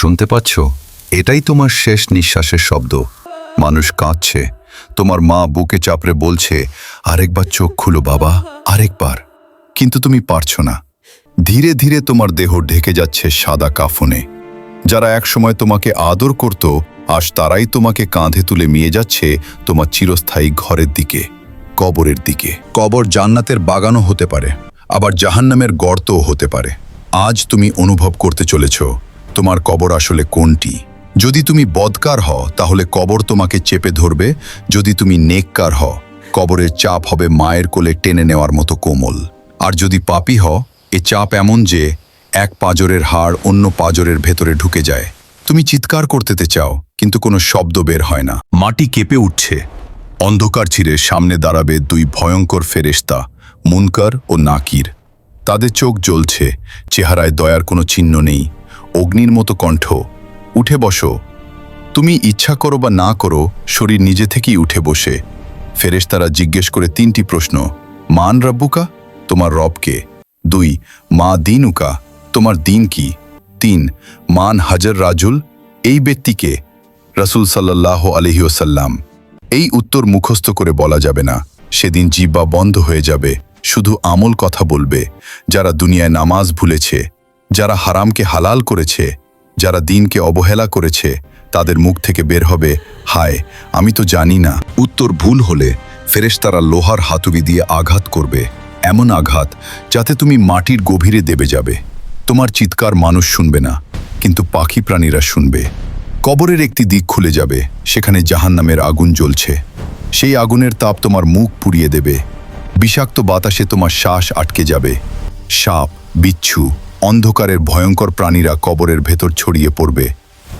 শুনতে পাচ্ছ? এটাই তোমার শেষ নিঃশ্বাসের শব্দ। মানুষ কাঁদছে। তোমার মা বুকে চাপড়ে বলছে, আরেকবার চোখ খুলো বাবা, আরেকবার। কিন্তু তুমি পারছ না। ধীরে ধীরে তোমার দেহ ঢেকে যাচ্ছে সাদা কাফনে। যারা একসময় তোমাকে আদর করত, আজ তারাই তোমাকে কাঁধে তুলে নিয়ে যাচ্ছে তোমার চিরস্থায়ী ঘরের দিকে, কবরের দিকে। কবর জান্নাতের বাগানও হতে পারে, আবার জাহান্নামের গর্তও হতে পারে। আজ তুমি অনুভব করতে চলেছ তোমার কবর আসলে কোনটি? যদি তুমি বদকার হও, তাহলে কবর তোমাকে চেপে ধরবে। যদি তুমি নেককার হও, কবরের চাপ হবে মায়ের কোলে টেনে নেওয়ার মতো কোমল। আর যদি পাপি হও, এ চাপ এমন যে এক পাজরের হাড় অন্য পাজরের ভেতরে ঢুকে যায়। তুমি চিৎকার করতেতে চাও, কিন্তু কোনো শব্দ বের হয় না। মাটি কেঁপে উঠছে। অন্ধকার ছিঁড়ে সামনে দাঁড়াবে দুই ভয়ঙ্কর ফেরেশতা, মুনকার ও নাকির। তাদের চোখ জ্বলছে, চেহারায় দয়ার কোনো চিহ্ন নেই। অগ্নির মতো কণ্ঠ, উঠে বসো। তুমি ইচ্ছা করো বা না করো, শরীর নিজে থেকেই উঠে বসে। ফেরেশতারা জিজ্ঞেস করে তিনটি প্রশ্ন, মান রাব্বুকা? তোমার রবকে দুই, মা দিনুকা? তোমার দিন কি? তিন, মান হাজার রাজুল? এই ব্যক্তিকে রাসূল সাল্লাহ আলহিউসাল্লাম এই উত্তর মুখস্থ করে বলা যাবে না। সেদিন জিব্বা বন্ধ হয়ে যাবে। শুধু আমল কথা বলবে। যারা দুনিয়ায় নামাজ ভুলেছে যারা হারামকে হালাল করেছে, যারা দিনকে অবহেলা করেছে, তাদের মুখ থেকে বের হবে, হায়, আমি তো জানি না। উত্তর ভুল হলে ফেরেশতারা লোহার হাতুড়ি দিয়ে আঘাত করবে, এমন আঘাত যাতে তুমি মাটির গভীরে দেবে যাবে। তোমার চিৎকার মানুষ শুনবে না, কিন্তু পাখি প্রাণীরা শুনবে। কবরের একটি দিক খুলে যাবে, সেখানে জাহান্নামের আগুন জ্বলছে। সেই আগুনের তাপ তোমার মুখ পুড়িয়ে দেবে। বিষাক্ত বাতাসে তোমার শ্বাস আটকে যাবে। সাপ, বিচ্ছু অন্ধকারের ভয়ঙ্কর প্রাণীরা কবরের ভেতর ছড়িয়ে পড়বে।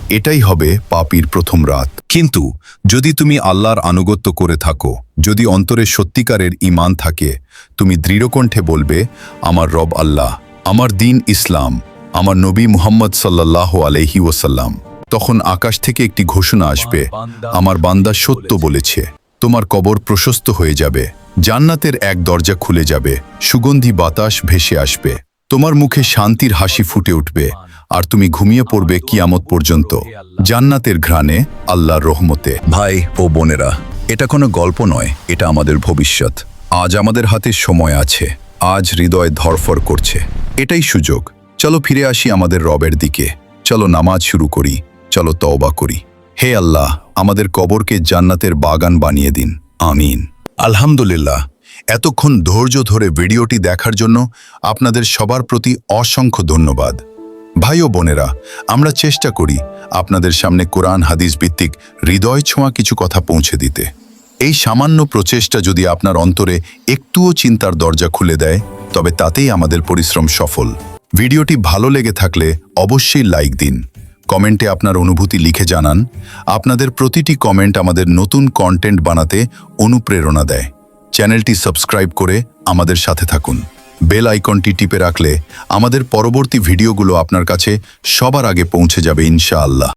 এটাই হবে পাপির প্রথম রাত। কিন্তু যদি তুমি আল্লাহর আনুগত্য করে থাকো, যদি অন্তরে সত্যিকারের ইমান থাকে, তুমি দৃঢ়কণ্ঠে বলবে, আমার রব আল্লাহ, আমার দিন ইসলাম, আমার নবী মুহাম্মদ সাল্লাহ আলহি ওসাল্লাম তখন আকাশ থেকে একটি ঘোষণা আসবে, আমার বান্দা সত্য বলেছে, তোমার কবর প্রশস্ত হয়ে যাবে, জান্নাতের এক দরজা খুলে যাবে, সুগন্ধি বাতাস ভেসে আসবে। তোমার মুখে শান্তির হাসি ফুটে উঠবে, আর তুমি ঘুমিয়ে পড়বে কিয়ামত পর্যন্ত। জান্নাতের ঘ্রাণে, আল্লাহর রহমতে। ভাই ও বোনেরা, এটা কোনো গল্প নয়, এটা আমাদের ভবিষ্যৎ। আজ আমাদের হাতে সময় আছে, আজ হৃদয় ধরফর করছে। এটাই সুযোগ। চলো ফিরে আসি আমাদের রবের দিকে। চলো নামাজ শুরু করি, চলো তওবা করি। হে আল্লাহ, আমাদের কবরকে জান্নাতের বাগান বানিয়ে দিন। আমিন। আলহামদুলিল্লাহ এতক্ষণ ধৈর্য ধরে ভিডিওটি দেখার জন্য আপনাদের সবার প্রতি অসংখ্য ধন্যবাদ। ভাই ও বোনেরা, আমরা চেষ্টা করি আপনাদের সামনে কোরআন হাদিস ভিত্তিক হৃদয় ছোঁয়া কিছু কথা পৌঁছে দিতে। এই সামান্য প্রচেষ্টা যদি আপনার অন্তরে একটুও চিন্তার দরজা খুলে দেয়, তবে তাতেই আমাদের পরিশ্রম সফল। ভিডিওটি ভালো লেগে থাকলে অবশ্যই লাইক দিন। কমেন্টে আপনার অনুভূতি লিখে জানান। আপনাদের প্রতিটি কমেন্ট আমাদের নতুন কন্টেন্ট বানাতে অনুপ্রেরণা দেয়। চ্যানেলটি সাবস্ক্রাইব করে আমাদের সাথে থাকুন। বেল আইকনটি টিপে রাখলে আমাদের পরবর্তী ভিডিওগুলো আপনার কাছে সবার আগে পৌঁছে যাবে ইনশাআল্লাহ।